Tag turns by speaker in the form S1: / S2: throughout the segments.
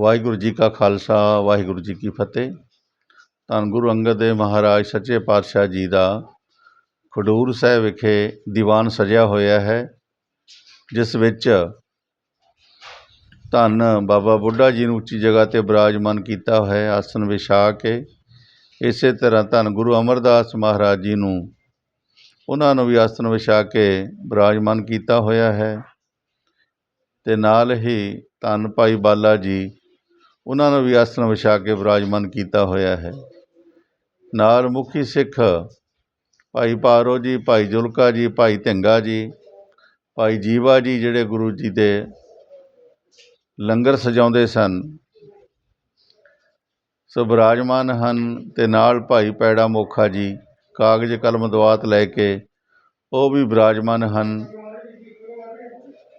S1: ਵਾਹਿਗੁਰੂ ਜੀ ਕਾ ਖਾਲਸਾ, ਵਾਹਿਗੁਰੂ ਜੀ ਕੀ ਫਤਿਹ। ਧੰਨ ਗੁਰੂ ਅੰਗਦ ਦੇਵ ਮਹਾਰਾਜ, ਸੱਚੇ ਪਾਤਸ਼ਾਹ ਜੀ ਦਾ ਖਡੂਰ ਸਾਹਿਬ ਵਿਖੇ ਦੀਵਾਨ ਸਜਿਆ ਹੋਇਆ ਹੈ, ਜਿਸ ਵਿੱਚ ਧੰਨ ਬਾਬਾ ਬੁੱਢਾ ਜੀ ਨੂੰ ਉੱਚੀ ਜਗ੍ਹਾ ਤੇ ਬਿਰਾਜਮਾਨ ਕੀਤਾ ਹੋਇਆ ਹੈ ਆਸਣ ਵਿਛਾ ਕੇ। ਇਸੇ ਤਰ੍ਹਾਂ ਧੰਨ ਗੁਰੂ ਅਮਰਦਾਸ ਮਹਾਰਾਜ ਜੀ ਨੂੰ ਉਹਨਾਂ ਨੂੰ ਵੀ ਆਸਣ ਵਿਛਾ ਕੇ ਬਿਰਾਜਮਾਨ ਕੀਤਾ ਹੋਇਆ ਹੈ। ਤੇ ਨਾਲ ਹੀ ਧੰਨ ਭਾਈ ਬਾਲਾ ਜੀ ਉਹਨਾਂ ਨੂੰ ਵੀ ਆਸਣ ਵਿਛਾ ਕੇ ਬਿਰਾਜਮਾਨ ਕੀਤਾ ਹੋਇਆ ਹੈ। ਨਾਲ ਮੁਖੀ ਸਿੱਖ ਭਾਈ ਪਾਰੋ ਜੀ, ਭਾਈ ਜੁਲਕਾ ਜੀ, ਭਾਈ ਧੰਗਾ ਜੀ, ਭਾਈ ਜੀਵਾ ਜੀ ਜਿਹੜੇ ਗੁਰੂ ਜੀ ਦੇ ਲੰਗਰ ਸਜਾਉਂਦੇ ਸਨ, ਸੋ ਬਿਰਾਜਮਾਨ ਹਨ ਤੇ ਨਾਲ ਭਾਈ ਪੈੜਾ ਮੋਖਾ ਜੀ, ਕਾਗਜ਼ ਕਲਮ ਦਵਾਤ ਲੈ ਕੇ ਉਹ ਵੀ ਬਿਰਾਜਮਾਨ ਹਨ,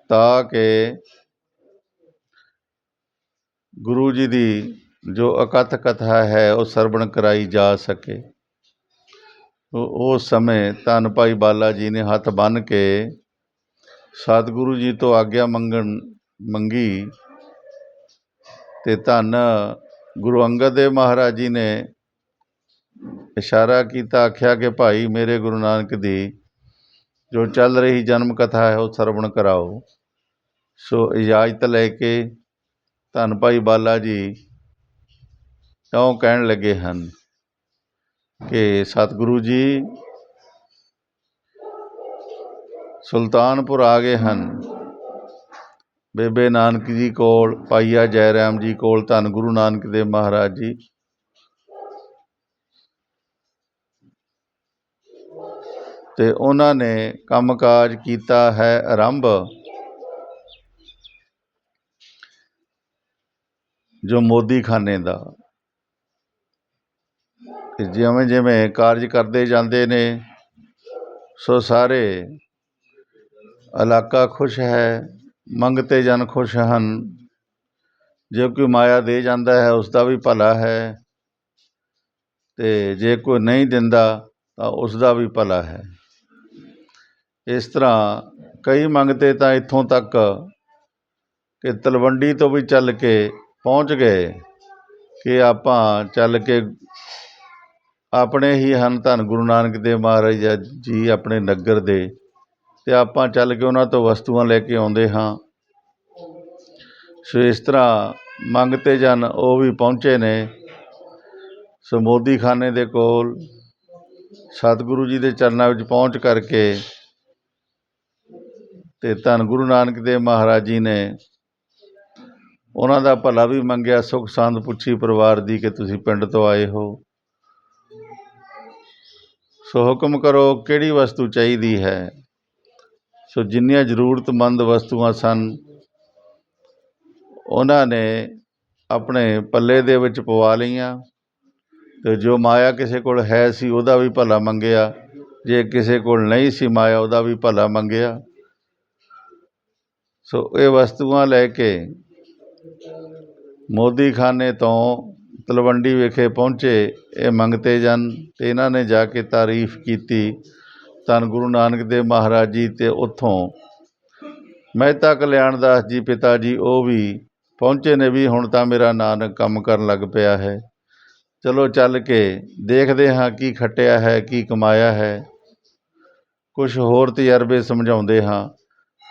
S1: ਤਾਂ ਕਿ ਗੁਰੂ ਜੀ ਦੀ ਜੋ ਅਕਥ ਕਥਾ ਹੈ, ਉਹ ਸਰਵਣ ਕਰਾਈ ਜਾ ਸਕੇ। ਉਸ ਸਮੇਂ ਧੰਨ ਭਾਈ ਬਾਲਾ ਜੀ ਨੇ ਹੱਥ ਬੰਨ੍ਹ ਕੇ ਸਤਿਗੁਰੂ ਜੀ ਤੋਂ ਆਗਿਆ ਮੰਗਣ ਮੰਗੀ ਤੇ ਧੰਨ ਗੁਰੂ ਅੰਗਦ ਦੇਵ ਮਹਾਰਾਜ ਜੀ ਨੇ ਇਸ਼ਾਰਾ ਕੀਤਾ, ਆਖਿਆ ਕਿ ਭਾਈ ਮੇਰੇ ਗੁਰੂ ਨਾਨਕ ਦੀ ਜੋ ਚੱਲ ਰਹੀ ਜਨਮ ਕਥਾ ਹੈ, ਉਹ ਸਰਵਣ ਕਰਾਓ। ਸੋ ਇਜਾਜ਼ਤ ਲੈ ਕੇ ਧੰਨ ਭਾਈ ਬਾਲਾ ਜੀ ਕਿਉਂ ਕਹਿਣ ਲੱਗੇ ਹਨ ਕਿ ਸਤਿਗੁਰੂ ਜੀ, ਸੁਲਤਾਨਪੁਰ ਆ ਗਏ ਹਨ। ਬੇਬੇ ਨਾਨਕ ਜੀ ਕੋਲ ਪਾਈਆ ਜੈ ਰਾਮ ਜੀ ਕੋਲ, ਧੰਨ ਗੁਰੂ ਨਾਨਕ ਦੇਵ ਮਹਾਰਾਜ ਜੀ। ਤੇ ਉਹਨਾਂ ਨੇ ਕੰਮਕਾਜ ਕੀਤਾ ਹੈ ਆਰੰਭ ਜੋ ਮੋਦੀ ਖਾਨੇ ਦਾ। ਜਿਵੇਂ ਜਿਵੇਂ ਕਾਰਜ ਕਰਦੇ ਜਾਂਦੇ ਨੇ, ਸੋ ਸਾਰੇ ਇਲਾਕਾ ਖੁਸ਼ ਹੈ, ਮੰਗਤੇ ਜਨ ਖੁਸ਼ ਹਨ। ਜੇ ਕੋਈ ਮਾਇਆ ਦੇ ਜਾਂਦਾ ਹੈ ਉਸ ਦਾ ਵੀ ਭਲਾ ਹੈ। ਤੇ ਜੇ ਕੋਈ ਨਹੀਂ ਦਿੰਦਾ, ਤਾਂ ਉਸ ਦਾ ਵੀ ਭਲਾ ਹੈ। ਇਸ ਤਰ੍ਹਾਂ ਕਈ ਮੰਗਤੇ ਤਾਂ ਇੱਥੋਂ ਤੱਕ ਕਿ ਤਲਵੰਡੀ ਤੋਂ ਵੀ ਚੱਲ ਕੇ ਪਹੁੰਚ ਗਏ ਕਿ ਆਪਾਂ ਚੱਲ ਕੇ ਆਪਣੇ ਹੀ ਹਨ ਧੰਨ ਗੁਰੂ ਨਾਨਕ ਦੇਵ ਮਹਾਰਾਜ ਜੀ ਆਪਣੇ ਨਗਰ ਦੇ ਅਤੇ ਆਪਾਂ ਚੱਲ ਕੇ ਉਹਨਾਂ ਤੋਂ ਵਸਤੂਆਂ ਲੈ ਕੇ ਆਉਂਦੇ ਹਾਂ। ਸੋ ਇਸ ਤਰ੍ਹਾਂ ਮੰਗਤੇ ਜਨ ਉਹ ਵੀ ਪਹੁੰਚੇ ਨੇ। ਸੋ ਮੋਦੀ ਖਾਨੇ ਦੇ ਕੋਲ, ਸਤਿਗੁਰੂ ਜੀ ਦੇ ਚਰਨਾਂ ਵਿੱਚ ਪਹੁੰਚ ਕਰਕੇ ਤੇ ਧੰਨ ਗੁਰੂ ਨਾਨਕ ਦੇਵ ਮਹਾਰਾਜ ਜੀ ਨੇ ਉਹਨਾਂ ਦਾ ਭਲਾ ਵੀ ਮੰਗਿਆ, ਸੁਖ ਸੰਦ ਪੁੱਛੀ ਪਰਿਵਾਰ ਦੀ ਕਿ ਤੁਸੀਂ ਪਿੰਡ ਤੋਂ ਆਏ ਹੋ। ਸੋ ਹੁਕਮ ਕਰੋ, ਕਿਹੜੀ ਵਸਤੂ ਚਾਹੀਦੀ ਹੈ? ਸੋ ਜਿੰਨੀਆਂ ਜ਼ਰੂਰਤਮੰਦ ਵਸਤੂਆਂ ਸਨ, ਉਹਨਾਂ ਨੇ ਆਪਣੇ ਪੱਲੇ ਦੇ ਵਿੱਚ ਪਵਾ ਲਈਆਂ ਤੇ ਜੋ ਮਾਇਆ ਕਿਸੇ ਕੋਲ ਹੈ ਸੀ, ਉਹਦਾ ਵੀ ਭਲਾ ਮੰਗਿਆ। ਜੇ ਕਿਸੇ ਕੋਲ ਨਹੀਂ ਸੀ ਮਾਇਆ, ਉਹਦਾ ਵੀ ਭਲਾ ਮੰਗਿਆ। ਸੋ ਇਹ ਵਸਤੂਆਂ ਲੈ ਕੇ ਮੋਦੀਖਾਨੇ ਤੋਂ ਤਲਵੰਡੀ ਵਿਖੇ ਪਹੁੰਚੇ, ਇਹ ਮੰਗਤੇ ਜਨ ਅਤੇ ਇਹਨਾਂ ਨੇ ਜਾ ਕੇ ਤਾਰੀਫ ਕੀਤੀ। ਧੰਨ ਗੁਰੂ ਨਾਨਕ ਦੇਵ ਮਹਾਰਾਜ ਜੀ ਅਤੇ ਉੱਥੋਂ ਮਹਿਤਾ ਕਲਿਆਣ ਦਾਸ ਜੀ ਪਿਤਾ ਜੀ, ਉਹ ਵੀ ਪਹੁੰਚੇ ਨੇ ਵੀ ਹੁਣ ਤਾਂ ਮੇਰਾ ਨਾਨਕ ਕੰਮ ਕਰਨ ਲੱਗ ਪਿਆ ਹੈ। ਚਲੋ ਚੱਲ ਕੇ ਦੇਖਦੇ ਹਾਂ ਕੀ ਖੱਟਿਆ ਹੈ, ਕੀ ਕਮਾਇਆ ਹੈ। ਕੁਝ ਹੋਰ ਤਜਰਬੇ ਸਮਝਾਉਂਦੇ ਹਾਂ।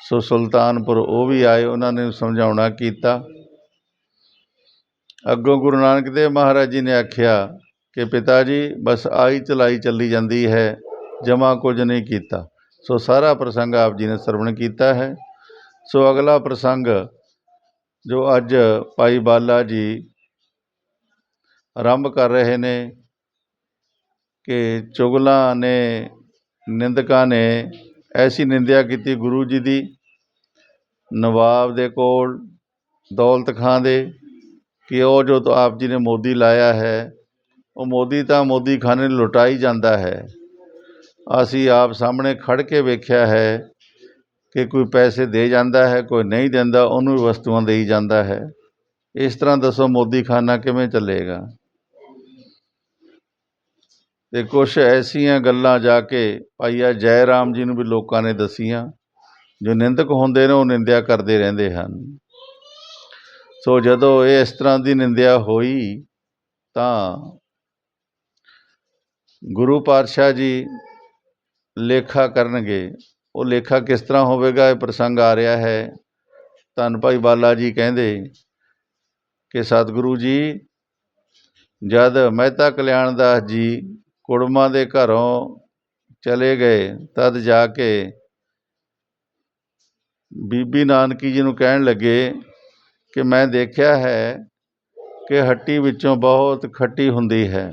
S1: ਸੋ ਸੁਲਤਾਨਪੁਰ ਉਹ ਵੀ ਆਏ, ਉਹਨਾਂ ਨੇ ਸਮਝਾਉਣਾ ਕੀਤਾ। ਅੱਗੋਂ ਗੁਰੂ ਨਾਨਕ ਦੇਵ ਮਹਾਰਾਜ ਜੀ ਨੇ ਆਖਿਆ ਕਿ ਪਿਤਾ ਜੀ ਬਸ ਆਈ ਚਲਾਈ ਚੱਲੀ ਜਾਂਦੀ ਹੈ, ਜਮਾ ਕੁਝ ਨਹੀਂ ਕੀਤਾ। ਸੋ ਸਾਰਾ ਪ੍ਰਸੰਗ ਆਪ ਜੀ ਨੇ ਸਰਵਣ ਕੀਤਾ ਹੈ। ਸੋ ਅਗਲਾ ਪ੍ਰਸੰਗ ਜੋ ਅੱਜ ਭਾਈ ਬਾਲਾ ਜੀ ਆਰੰਭ ਕਰ ਰਹੇ ਨੇ ਕਿ ਚੁਗਲਾਂ ਨੇ, ਨਿੰਦਕਾਂ ਨੇ ਐਸੀ ਨਿੰਦਿਆ ਕੀਤੀ ਗੁਰੂ ਜੀ ਦੀ, ਨਵਾਬ ਦੇ ਕੋਲ, ਦੌਲਤ ਖਾਂ ਦੇ ਕਿ ਉਹ ਜੋ ਆਪ ਜੀ ਨੇ ਮੋਦੀ ਲਾਇਆ ਹੈ, ਉਹ ਮੋਦੀ ਤਾਂ ਮੋਦੀ ਖਾਨੇ ਨੂੰ ਲੁਟਾਈ ਜਾਂਦਾ ਹੈ। ਅਸੀਂ ਆਪ ਸਾਹਮਣੇ ਖੜ ਕੇ ਵੇਖਿਆ ਹੈ ਕਿ ਕੋਈ ਪੈਸੇ ਦੇ ਜਾਂਦਾ ਹੈ, ਕੋਈ ਨਹੀਂ ਦਿੰਦਾ, ਉਹਨੂੰ ਵੀ ਵਸਤੂਆਂ ਦੇਈ ਜਾਂਦਾ ਹੈ। ਇਸ ਤਰ੍ਹਾਂ ਦੱਸੋ ਮੋਦੀ ਖਾਨਾ ਕਿਵੇਂ ਚੱਲੇਗਾ? ਤੇ ਕੁਛ ਐਸੀਆਂ ਗੱਲਾਂ ਜਾ ਕੇ ਭਾਈਆ ਜੈ ਰਾਮ ਜੀ ਨੂੰ ਵੀ ਲੋਕਾਂ ਨੇ ਦਸੀਆਂ, ਜੋ ਨਿੰਦਕ ਹੁੰਦੇ ਨੇ, ਉਹ ਨਿੰਦਿਆ ਕਰਦੇ ਰਹਿੰਦੇ ਹਨ। ਸੋ ਜਦੋਂ ਇਹ ਇਸ ਤਰ੍ਹਾਂ ਦੀ ਨਿੰਦਿਆ ਹੋਈ ਤਾਂ ਗੁਰੂ ਪਾਤਸ਼ਾਹ ਜੀ ਲੇਖਾ ਕਰਨਗੇ। ਉਹ ਲੇਖਾ ਕਿਸ ਤਰ੍ਹਾਂ ਹੋਵੇਗਾ ਇਹ ਪ੍ਰਸੰਗ ਆ ਰਿਹਾ ਹੈ। ਧੰਨ ਭਾਈ ਬਾਲਾ ਜੀ ਕਹਿੰਦੇ ਕਿ ਸਤਿਗੁਰੂ ਜੀ, ਜਦ ਮਹਿਤਾ ਕਲਿਆਣ ਦਾਸ ਜੀ ਕੁੜਮਾਂ ਦੇ ਘਰੋਂ ਚਲੇ ਗਏ, ਤਦ ਜਾ ਕੇ ਬੀਬੀ ਨਾਨਕੀ ਜੀ ਨੂੰ ਕਹਿਣ ਲੱਗੇ ਕਿ ਮੈਂ ਦੇਖਿਆ ਹੈ ਕਿ ਹੱਟੀ ਵਿੱਚੋਂ ਬਹੁਤ ਖੱਟੀ ਹੁੰਦੀ ਹੈ।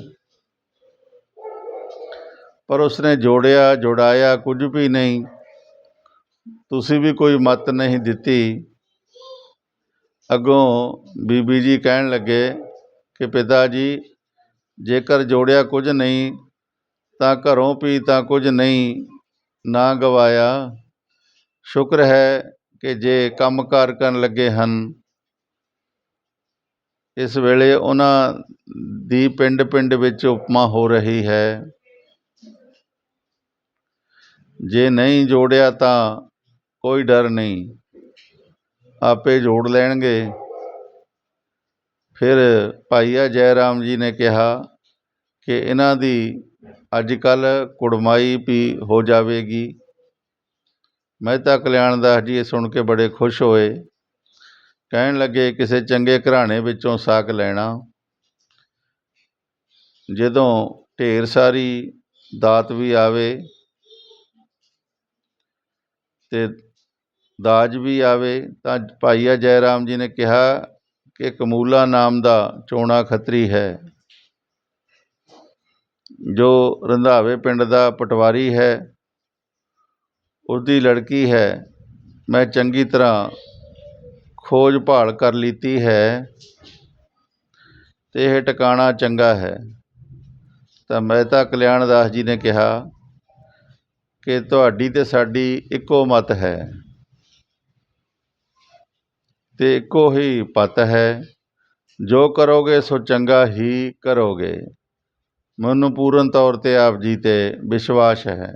S1: ਪਰ ਉਸਨੇ ਜੋੜਿਆ, ਜੋੜਾਇਆ ਕੁਝ ਵੀ ਨਹੀਂ। ਤੁਸੀਂ ਵੀ ਕੋਈ ਮਤ ਨਹੀਂ ਦਿੱਤੀ। ਅੱਗੋਂ ਬੀਬੀ ਜੀ ਕਹਿਣ ਲੱਗੇ ਕਿ ਪਿਤਾ ਜੀ, ਜੇਕਰ ਜੋੜਿਆ ਕੁਝ ਨਹੀਂ, ਤਾਂ ਘਰੋਂ ਵੀ ਤਾਂ ਕੁਝ ਨਹੀਂ, ਨਾ ਗਵਾਇਆ। ਸ਼ੁਕਰ ਹੈ ਕਿ ਜੇ ਕੰਮ ਕਾਰ ਕਰਨ ਲੱਗੇ ਹਨ ਇਸ ਵੇਲੇ ਉਹਨਾਂ ਦੀ ਪਿੰਡ ਪਿੰਡ ਵਿੱਚ ਉਪਮਾ ਹੋ ਰਹੀ ਹੈ। ਜੇ ਨਹੀਂ ਜੋੜਿਆ ਤਾਂ ਕੋਈ ਡਰ ਨਹੀਂ। ਆਪੇ ਜੋੜ ਲੈਣਗੇ। ਫਿਰ ਭਾਈਆ ਜੈ ਰਾਮ ਜੀ ਨੇ ਕਿਹਾ ਕਿ ਇਹਨਾਂ ਦੀ ਅੱਜ ਕੱਲ੍ਹ ਕੁੜਮਾਈ ਵੀ ਹੋ ਜਾਵੇਗੀ। ਮਹਿਤਾ ਕਲਿਆਣ ਦਾਸ ਜੀ ਇਹ ਸੁਣ ਕੇ ਬੜੇ ਖੁਸ਼ ਹੋਏ। ਕਹਿਣ ਲੱਗੇ, ਕਿਸੇ ਚੰਗੇ ਘਰਾਣੇ ਵਿੱਚੋਂ ਸਾਕ ਲੈਣਾ। ਜਦੋਂ ਢੇਰ ਸਾਰੀ ਦਾਤ ਵੀ ਆਵੇ ਤੇ ਦਾਜ ਵੀ ਆਵੇ, ਤਾਂ ਭਾਈਆ ਜੈ ਰਾਮ ਜੀ ਨੇ ਕਿਹਾ ਕਿ ਕਮੂਲਾ ਨਾਮ ਦਾ ਚੋਣਾ ਖੱਤਰੀ ਹੈ। ਜੋ ਰੰਧਾਵੇ ਪਿੰਡ ਦਾ ਪਟਵਾਰੀ ਹੈ, ਉਹਦੀ ਲੜਕੀ ਹੈ। ਮੈਂ ਚੰਗੀ ਤਰ੍ਹਾਂ ਖੋਜ ਭਾਲ ਕਰ ਲੀਤੀ ਹੈ ਅਤੇ ਇਹ ਟਿਕਾਣਾ ਚੰਗਾ ਹੈ। ਤਾਂ ਮਹਿਤਾ ਕਲਿਆਣ ਦਾਸ ਜੀ ਨੇ ਕਿਹਾ ਕਿ ਤੁਹਾਡੀ ਤੇ ਸਾਡੀ ਇੱਕੋ ਮਤ ਹੈ ਤੇ ਇੱਕੋ ਹੀ ਪਤ ਹੈ, ਜੋ ਕਰੋਗੇ ਸੋ ਚੰਗਾ ਹੀ ਕਰੋਗੇ। ਮੈਨੂੰ ਪੂਰਨ ਤੌਰ ਤੇ ਆਪ ਜੀ ਤੇ ਵਿਸ਼ਵਾਸ ਹੈ।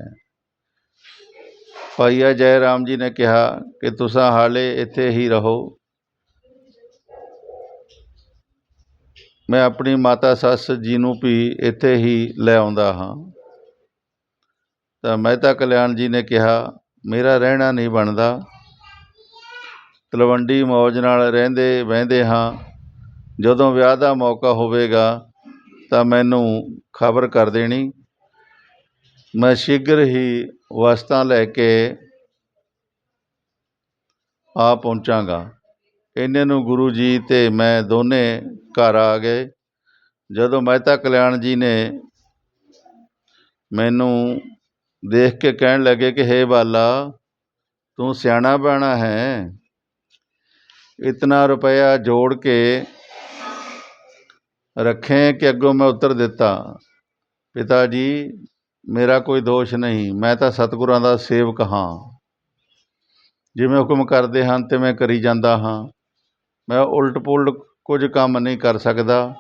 S1: ਭਾਈਆ ਜੈ ਰਾਮ ਜੀ ਨੇ ਕਿਹਾ ਕਿ ਤੁਸੀਂ ਹਾਲੇ ਇੱਥੇ ਹੀ ਰਹੋ। ਮੈਂ ਆਪਣੀ ਮਾਤਾ ਸੱਸ ਜੀ ਨੂੰ ਵੀ ਇੱਥੇ ਹੀ ਲੈ ਆਉਂਦਾ ਹਾਂ। ਤਾਂ ਮਹਿਤਾ ਕਲਿਆਣ ਜੀ ਨੇ ਕਿਹਾ, ਮੇਰਾ ਰਹਿਣਾ ਨਹੀਂ ਬਣਦਾ। ਤਲਵੰਡੀ ਮੌਜ ਨਾਲ ਰਹਿੰਦੇ ਵਹਿੰਦੇ ਹਾਂ। ਜਦੋਂ ਵਿਆਹ ਦਾ ਮੌਕਾ ਹੋਵੇਗਾ ਤਾਂ ਮੈਨੂੰ ਖਬਰ ਕਰ ਦੇਣੀ। ਮੈਂ ਸ਼ੀਘਰ ਹੀ ਵਸਤਾਂ ਲੈ ਕੇ ਆ ਪਹੁੰਚਾਂਗਾ। ਇੰਨੇ ਨੂੰ ਗੁਰੂ ਜੀ ਅਤੇ ਮੈਂ ਦੋਨੇ ਘਰ ਆ ਗਏ। ਜਦੋਂ ਮਹਿਤਾ ਕਲਿਆਣ ਜੀ ਨੇ ਮੈਨੂੰ ਦੇਖ ਕੇ ਕਹਿਣ ਲੱਗੇ ਕਿ, ਹੇ ਬਾਲਾ, ਤੂੰ ਸਿਆਣਾ ਬਣਾ ਹੈ। ਇਤਨਾ ਰੁਪਇਆ ਜੋੜ ਕੇ ਰੱਖੇ ਕਿ ਅੱਗੋਂ ਮੈਂ ਉੱਤਰ ਦਿੱਤਾ। ਪਿਤਾ ਜੀ, ਮੇਰਾ ਕੋਈ ਦੋਸ਼ ਨਹੀਂ, ਮੈਂ ਤਾਂ ਸਤਿਗੁਰਾਂ ਦਾ ਸੇਵਕ ਹਾਂ। ਜਿਵੇਂ ਹੁਕਮ ਕਰਦੇ ਹਨ ਤੇ ਮੈਂ ਕਰੀ ਜਾਂਦਾ ਹਾਂ। ਮੈਂ ਉਲਟ ਪੁਲਟ ਕੁਝ ਕੰਮ ਨਹੀਂ ਕਰ ਸਕਦਾ।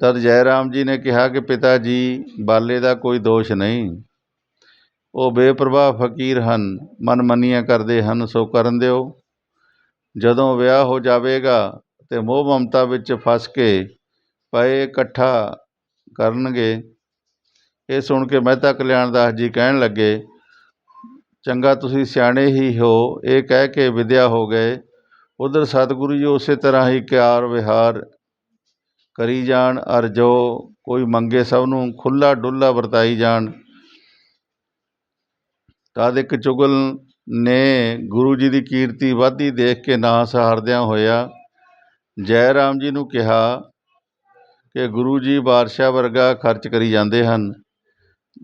S1: ਤਦ ਜੈ ਰਾਮ ਜੀ ਨੇ ਕਿਹਾ ਕਿ ਪਿਤਾ ਜੀ, ਬਾਲੇ ਦਾ ਕੋਈ ਦੋਸ਼ ਨਹੀਂ। ਉਹ ਬੇਪਰਵਾਹ ਫਕੀਰ ਹਨ, ਮਨਮਨੀਆਂ ਕਰਦੇ ਹਨ, ਸੋ ਕਰਨ ਦਿਓ। ਜਦੋਂ ਵਿਆਹ ਹੋ ਜਾਵੇਗਾ ਤੇ ਮੋਹ ਮਮਤਾ ਵਿੱਚ ਫਸ ਕੇ ਪਏ ਇਕੱਠਾ ਕਰਨਗੇ। ਇਹ ਸੁਣ ਕੇ ਮਹਿਤਾ ਕਲਿਆਣ ਦਾਸ ਜੀ ਕਹਿਣ ਲੱਗੇ, ਚੰਗਾ ਤੁਸੀਂ ਸਿਆਣੇ ਹੀ ਹੋ, ਇਹ ਕਹਿ ਕੇ ਵਿਦਿਆ ਹੋ ਗਏ। ਉਧਰ ਸਤਿਗੁਰੂ ਜੀ ਉਸੇ ਤਰ੍ਹਾਂ ਹੀ ਕਿਆਰ ਵਿਹਾਰ ਕਰੀ ਜਾਣ, ਅਰ ਜੋ ਕੋਈ ਮੰਗੇ ਸਭ ਨੂੰ ਖੁੱਲਾ ਡੁੱਲਾ ਵਰਤਾਈ ਜਾਣ। ਤਦ ਇੱਕ ਚੁਗਲ ਨੇ ਗੁਰੂ ਜੀ ਦੀ ਕੀਰਤੀ ਵਧਦੀ ਦੇਖ ਕੇ ਨਾ ਸਹਾਰਦਿਆਂ ਹੋਇਆ। ਜੈ ਰਾਮ ਜੀ ਨੂੰ ਕਿਹਾ ਕਿ ਗੁਰੂ ਜੀ ਬਾਦਸ਼ਾਹ ਵਰਗਾ ਖਰਚ ਕਰੀ ਜਾਂਦੇ ਹਨ।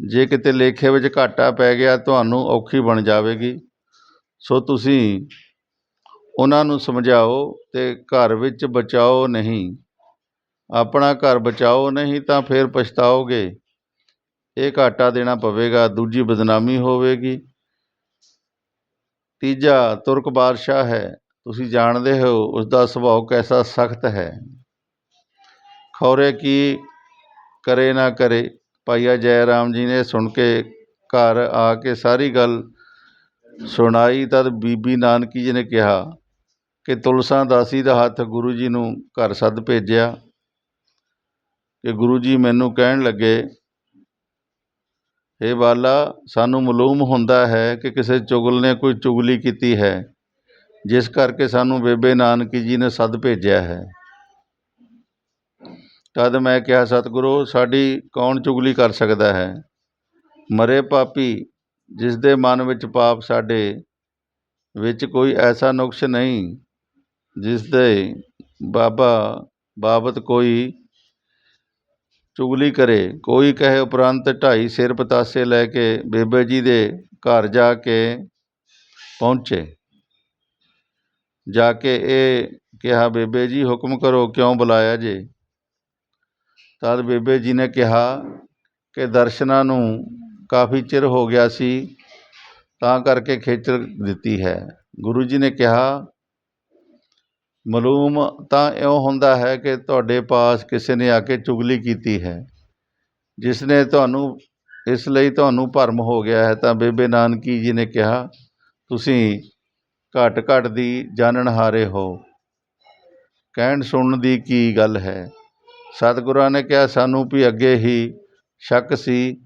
S1: ਜੇ ਕਿਤੇ ਲੇਖੇ ਵਿੱਚ ਘਾਟਾ ਪੈ ਗਿਆ, ਤੁਹਾਨੂੰ ਔਖੀ ਬਣ ਜਾਵੇਗੀ। ਸੋ ਤੁਸੀਂ ਉਹਨਾਂ ਨੂੰ ਸਮਝਾਓ ਅਤੇ ਘਰ ਵਿੱਚ ਬਚਾਓ ਨਹੀਂ। ਆਪਣਾ ਘਰ ਬਚਾਓ ਨਹੀਂ ਤਾਂ ਫਿਰ ਪਛਤਾਓਗੇ। ਇਹ ਘਾਟਾ ਦੇਣਾ ਪਵੇਗਾ, ਦੂਜੀ ਬਦਨਾਮੀ ਹੋਵੇਗੀ। ਤੀਜਾ, ਤੁਰਕ ਬਾਦਸ਼ਾਹ ਹੈ। ਤੁਸੀਂ ਜਾਣਦੇ ਹੋ ਉਸ ਦਾ ਸੁਭਾਅ ਕੈਸਾ ਸਖਤ ਹੈ। ਖੌਰੇ ਕੀ ਕਰੇ ਨਾ ਕਰੇ। ਭਾਈਆ ਜੈ ਰਾਮ ਜੀ ਨੇ ਸੁਣ ਕੇ ਘਰ ਆ ਕੇ ਸਾਰੀ ਗੱਲ ਸੁਣਾਈ, ਤਦ ਬੀਬੀ ਨਾਨਕੀ ਜੀ ਨੇ ਕਿਹਾ ਕਿ ਤੁਲਸਾ ਦਾਸੀ ਦਾ ਹੱਥ ਗੁਰੂ ਜੀ ਨੂੰ ਘਰ ਸੱਦ ਭੇਜਿਆ ਕਿ ਗੁਰੂ ਜੀ ਮੈਨੂੰ ਕਹਿਣ ਲੱਗੇ ਇਹ ਬਾਲਾ, ਸਾਨੂੰ ਮਾਲੂਮ ਹੁੰਦਾ ਹੈ ਕਿ ਕਿਸੇ ਚੁਗਲ ਨੇ ਕੋਈ ਚੁਗਲੀ ਕੀਤੀ ਹੈ, ਜਿਸ ਕਰਕੇ ਸਾਨੂੰ ਬੇਬੇ ਨਾਨਕੀ ਜੀ ਨੇ ਸੱਦ ਭੇਜਿਆ ਹੈ। ਤਦ ਮੈਂ ਕਿਹਾ, ਸਤਿਗੁਰੂ, ਸਾਡੀ ਕੌਣ ਚੁਗਲੀ ਕਰ ਸਕਦਾ ਹੈ? ਮਰੇ ਪਾਪੀ ਜਿਸ ਦੇ ਮਨ ਵਿੱਚ ਪਾਪ ਸਾਡੇ ਵਿੱਚ ਕੋਈ ਐਸਾ ਨੁਕਸ ਨਹੀਂ ਜਿਸ ਦੇ ਬਾਬਾ, ਬਾਬਤ ਕੋਈ ਚੁਗਲੀ ਕਰੇ, ਕੋਈ ਕਹੇ ਉਪਰੰਤ ਢਾਈ ਸਿਰ ਪਤਾਸੇ ਲੈ ਕੇ ਬੇਬੇ ਜੀ ਦੇ ਘਰ ਜਾ ਕੇ ਪਹੁੰਚੇ। ਜਾ ਕੇ ਇਹ ਕਿਹਾ, ਬੇਬੇ ਜੀ, ਹੁਕਮ ਕਰੋ ਕਿਉਂ ਬੁਲਾਇਆ ਜੇ? ਤਦ ਬੇਬੇ ਜੀ ਨੇ ਕਿਹਾ ਕਿ ਦਰਸ਼ਨਾਂ ਨੂੰ ਕਾਫੀ ਚਿਰ ਹੋ ਗਿਆ ਸੀ, ਤਾਂ ਕਰਕੇ ਖੇਚਰ ਦਿੱਤੀ ਹੈ। ਗੁਰੂ ਜੀ ਨੇ ਕਿਹਾ ਮਲੂਮ ਤਾਂ ਇਉਂ ਹੁੰਦਾ ਹੈ ਕਿ ਤੁਹਾਡੇ ਪਾਸ ਕਿਸੇ ਨੇ ਆ ਕੇ ਚੁਗਲੀ ਕੀਤੀ ਹੈ। ਜਿਸ ਨੇ ਤੁਹਾਨੂੰ, ਇਸ ਲਈ ਤੁਹਾਨੂੰ ਭਰਮ ਹੋ ਗਿਆ ਹੈ, ਤਾਂ ਬੇਬੇ ਨਾਨਕੀ ਜੀ ਨੇ ਕਿਹਾ, ਤੁਸੀਂ ਘੱਟ ਘੱਟ ਦੀ ਜਾਣਨ ਹਾਰੇ ਹੋ। ਕਹਿਣ ਸੁਣਨ ਦੀ ਕੀ ਗੱਲ ਹੈ? ਸਤਿਗੁਰਾਂ ਨੇ ਕਿਹਾ, ਸਾਨੂੰ ਵੀ ਅੱਗੇ ਹੀ ਸ਼ੱਕ ਸੀ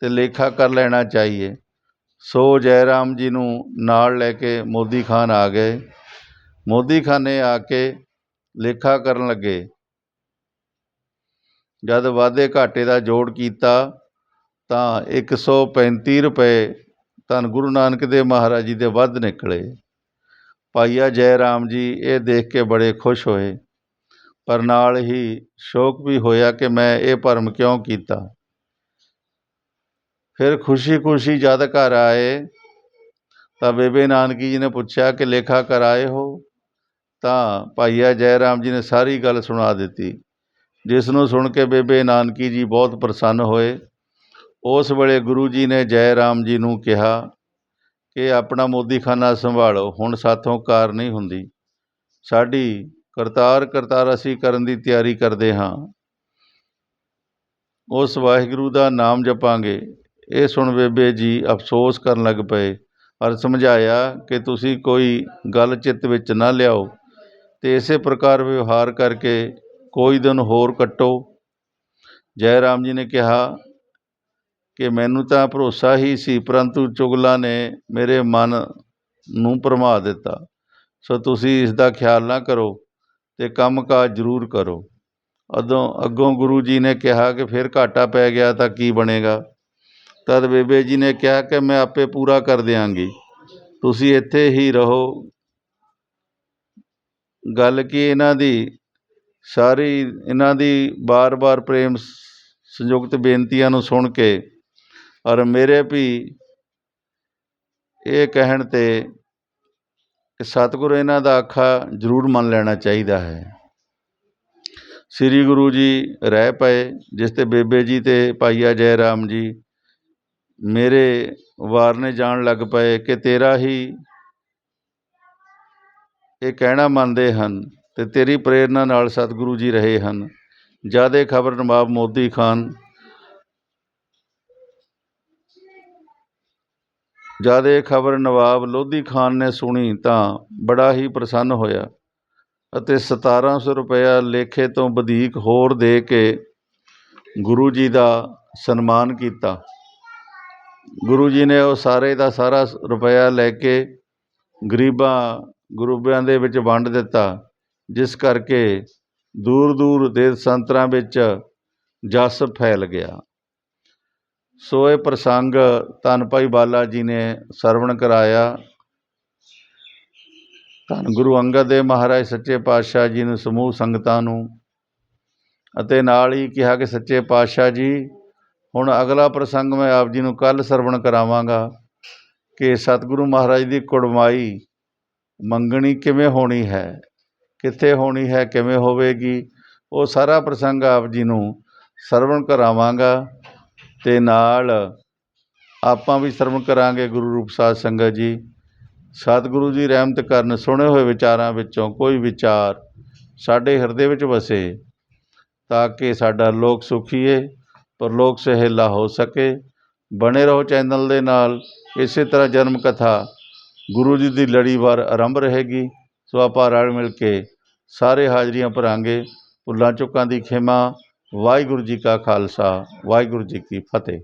S1: ਤੇ ਲੇਖਾ ਕਰ ਲੈਣਾ ਚਾਹੀਏ। ਸੋ ਜੈ ਰਾਮ ਜੀ ਨੂੰ ਨਾਲ ਲੈ ਕੇ ਮੋਦੀ ਖਾਨ ਆ ਗਏ। ਮੋਦੀਖਾਨੇ ਆ ਕੇ ਲੇਖਾ ਕਰਨ ਲੱਗੇ। ਜਦ ਵਾਧੇ ਘਾਟੇ ਦਾ ਜੋੜ ਕੀਤਾ ਤਾਂ 135 ਰੁਪਏ ਧੰਨ ਗੁਰੂ ਨਾਨਕ ਦੇਵ ਮਹਾਰਾਜ ਜੀ ਦੇ ਵੱਧ ਨਿਕਲੇ। ਭਾਈਆ ਜੈ ਰਾਮ ਜੀ, ਇਹ ਦੇਖ ਕੇ ਬੜੇ ਖੁਸ਼ ਹੋਏ। ਪਰ ਨਾਲ ਹੀ ਸ਼ੋਕ ਵੀ ਹੋਇਆ ਕਿ ਮੈਂ ਇਹ ਭਰਮ ਕਿਉਂ ਕੀਤਾ। ਫਿਰ ਖੁਸ਼ੀ-ਖੁਸ਼ੀ ਜਦ ਘਰ ਆਏ ਤਾਂ ਬੇਬੇ ਨਾਨਕੀ ਜੀ ਨੇ ਪੁੱਛਿਆ ਕਿ ਲੇਖਾ ਕਰਾਏ ਹੋ? ਤਾਂ ਭਾਈਆ ਜੈ ਰਾਮ ਜੀ ਨੇ ਸਾਰੀ ਗੱਲ ਸੁਣਾ ਦਿੱਤੀ। ਜਿਸ ਨੂੰ ਸੁਣ ਕੇ ਬੇਬੇ ਨਾਨਕੀ ਜੀ ਬਹੁਤ ਪ੍ਰਸੰਨ ਹੋਏ। ਉਸ ਵੇਲੇ ਗੁਰੂ ਜੀ ਨੇ ਜੈ ਰਾਮ ਜੀ ਨੂੰ ਕਿਹਾ ਕਿ ਆਪਣਾ ਮੋਦੀਖਾਨਾ ਸੰਭਾਲੋ, ਹੁਣ ਸਾਥੋਂ ਕਾਰ ਨਹੀਂ ਹੁੰਦੀ। ਸਾਡੀ ਕਰਤਾਰ ਕਰਤਾਰ ਅਸੀਂ ਕਰਨ ਦੀ ਤਿਆਰੀ ਕਰਦੇ ਹਾਂ। ਉਸ ਵਾਹਿਗੁਰੂ ਦਾ ਨਾਮ ਜਪਾਂਗੇ। ਇਹ ਸੁਣ ਬੇਬੇ ਜੀ ਅਫਸੋਸ ਕਰਨ ਲੱਗ ਪਏ ਔਰ ਸਮਝਾਇਆ ਕਿ ਤੁਸੀਂ ਕੋਈ ਗੱਲ ਚਿੱਤ ਵਿੱਚ ਨਾ ਲਿਆਓ। ਅਤੇ ਇਸੇ ਪ੍ਰਕਾਰ ਵਿਵਹਾਰ ਕਰਕੇ ਕੋਈ ਦਿਨ ਹੋਰ ਕੱਟੋ। ਜੈ ਰਾਮ ਜੀ ਨੇ ਕਿਹਾ ਕਿ ਮੈਨੂੰ ਤਾਂ ਭਰੋਸਾ ਹੀ ਸੀ, ਪਰੰਤੂ ਚੁਗਲਾਂ ਨੇ ਮੇਰੇ ਮਨ ਨੂੰ ਭਰਮਾ ਦਿੱਤਾ। ਸੋ ਤੁਸੀਂ ਇਸ ਦਾ ਖਿਆਲ ਨਾ ਕਰੋ ਤੇ ਕੰਮ ਕਾਜ ਜ਼ਰੂਰ ਕਰੋ। ਅਦੋਂ ਅੱਗੋਂ ਗੁਰੂ ਜੀ ਨੇ ਕਿਹਾ ਕਿ ਫਿਰ ਘਾਟਾ ਪੈ ਗਿਆ ਤਾਂ ਕੀ ਬਣੇਗਾ? ਤਦ ਬੇਬੇ ਜੀ ਨੇ ਕਿਹਾ ਕਿ ਮੈਂ ਆਪੇ ਪੂਰਾ ਕਰ ਦਿਆਂਗੀ। ਤੁਸੀਂ ਇੱਥੇ ਹੀ ਰਹੋ ਗੱਲ ਕੀ ਇਹਨਾਂ ਦੀ? ਸਾਰੀ ਇਹਨਾਂ ਦੀ ਬਾਰ-ਬਾਰ ਪ੍ਰੇਮ ਸੰਯੁਕਤ ਬੇਨਤੀਆਂ ਨੂੰ ਸੁਣ ਕੇ ਔਰ ਮੇਰੇ ਵੀ ਇਹ ਕਹਿਣ ਤੇ ਕਿ ਸਤਿਗੁਰੂ ਇਹਨਾਂ ਦਾ ਆਖਾ ਜ਼ਰੂਰ ਮੰਨ ਲੈਣਾ ਚਾਹੀਦਾ ਹੈ। ਸ੍ਰੀ ਗੁਰੂ ਜੀ ਰਹਿ ਪਏ, ਜਿਸ ਤੇ ਬੇਬੇ ਜੀ ਤੇ ਭਾਈਆ ਜੈ ਰਾਮ ਜੀ ਮੇਰੇ ਵਾਰਨੇ ਜਾਣ ਲੱਗ ਪਏ ਕਿ ਤੇਰਾ ਹੀ ਇਹ ਕਹਿਣਾ ਮੰਨਦੇ ਹਨ ਅਤੇ ਤੇਰੀ ਪ੍ਰੇਰਨਾ ਨਾਲ ਸਤਿਗੁਰੂ ਜੀ ਰਹੇ ਹਨ। ਜਿਆਦੇ ਖਬਰ ਨਵਾਬ ਮੋਦੀ ਖਾਨ। ਜਦ ਇਹ ਖਬਰ ਨਵਾਬ ਲੋਧੀ ਖਾਨ ਨੇ ਸੁਣੀ ਤਾਂ ਬੜਾ ਹੀ ਪ੍ਰਸੰਨ ਹੋਇਆ ਅਤੇ 1700 ਰੁਪਇਆ ਲੇਖੇ ਤੋਂ ਵਧੇਕ ਹੋਰ ਦੇ ਕੇ ਗੁਰੂ ਜੀ ਦਾ ਸਨਮਾਨ ਕੀਤਾ। ਗੁਰੂ ਜੀ ਨੇ ਉਹ ਸਾਰੇ ਦਾ ਸਾਰਾ ਰੁਪਇਆ ਲੈ ਕੇ ਗਰੀਬਾਂ ਗਰੂਬਿਆਂ ਦੇ ਵਿੱਚ ਵੰਡ ਦਿੱਤਾ, ਜਿਸ ਕਰਕੇ ਦੂਰ ਦੂਰ ਦੇ ਸੰਤਰਾਂ ਵਿੱਚ ਜਸ ਫੈਲ ਗਿਆ। ਸੋ ਇਹ ਪ੍ਰਸੰਗ, ਧੰਨ ਭਾਈ ਬਾਲਾ ਜੀ ਨੇ ਸਰਵਣ ਕਰਾਇਆ। ਧੰਨ ਗੁਰੂ ਅੰਗਦ ਦੇਵ ਮਹਾਰਾਜ ਸੱਚੇ ਪਾਤਸ਼ਾਹ ਜੀ ਨੂੰ ਸਮੂਹ ਸੰਗਤਾਂ ਨੂੰ। ਅਤੇ ਨਾਲ ਹੀ ਕਿਹਾ ਕਿ ਸੱਚੇ ਪਾਤਸ਼ਾਹ ਜੀ, ਹੁਣ ਅਗਲਾ ਪ੍ਰਸੰਗ ਮੈਂ ਆਪ ਜੀ ਨੂੰ ਕੱਲ ਸਰਵਣ ਕਰਾਵਾਂਗਾ ਕਿ ਸਤਿਗੁਰੂ ਮਹਾਰਾਜ ਦੀ ਕੁੜਮਾਈ ਮੰਗਣੀ ਕਿਵੇਂ ਹੋਣੀ ਹੈ? ਕਿੱਥੇ ਹੋਣੀ ਹੈ? ਕਿਵੇਂ ਹੋਵੇਗੀ? ਉਹ ਸਾਰਾ ਪ੍ਰਸੰਗ ਆਪ ਜੀ ਨੂੰ ਸਰਵਣ ਕਰਾਵਾਂਗਾ ਤੇ ਨਾਲ ਆਪਾਂ ਵੀ ਸਰਵਣ ਕਰਾਂਗੇ ਗੁਰੂ ਰੂਪ ਸਾਧ ਸੰਗਤ ਜੀ। ਸਤਿਗੁਰੂ ਜੀ ਰਹਿਮਤ ਕਰਨ ਸੁਣੇ ਹੋਏ ਵਿਚਾਰਾਂ ਵਿੱਚੋਂ ਕੋਈ ਵਿਚਾਰ ਸਾਡੇ ਹਿਰਦੇ ਵਿੱਚ ਵਸੇ ਤਾਂ ਕਿ ਸਾਡਾ ਲੋਕ ਸੁਖੀਏ ਪਰ ਲੋਕ ਸਹੇਲਾ ਹੋ ਸਕੇ। ਬਣੇ ਰਹੋ ਚੈਨਲ ਦੇ ਨਾਲ। ਇਸੇ ਤਰ੍ਹਾਂ ਜਨਮ ਕਥਾ ਗੁਰੂ ਜੀ ਦੀ ਲੜੀਵਾਰ ਆਰੰਭ ਰਹੇਗੀ, ਸੋ ਆਪਾਂ ਰਲ ਮਿਲ ਕੇ ਸਾਰੇ ਹਾਜ਼ਰੀਆਂ ਭਰਾਂਗੇ। ਭੁੱਲਾਂ ਚੁੱਕਾਂ ਦੀ ਖਿਮਾ, ਵਾਹਿਗੁਰੂ ਜੀ ਕਾ ਖਾਲਸਾ, ਵਾਹਿਗੁਰੂ ਜੀ ਕੀ ਫਤਿਹ।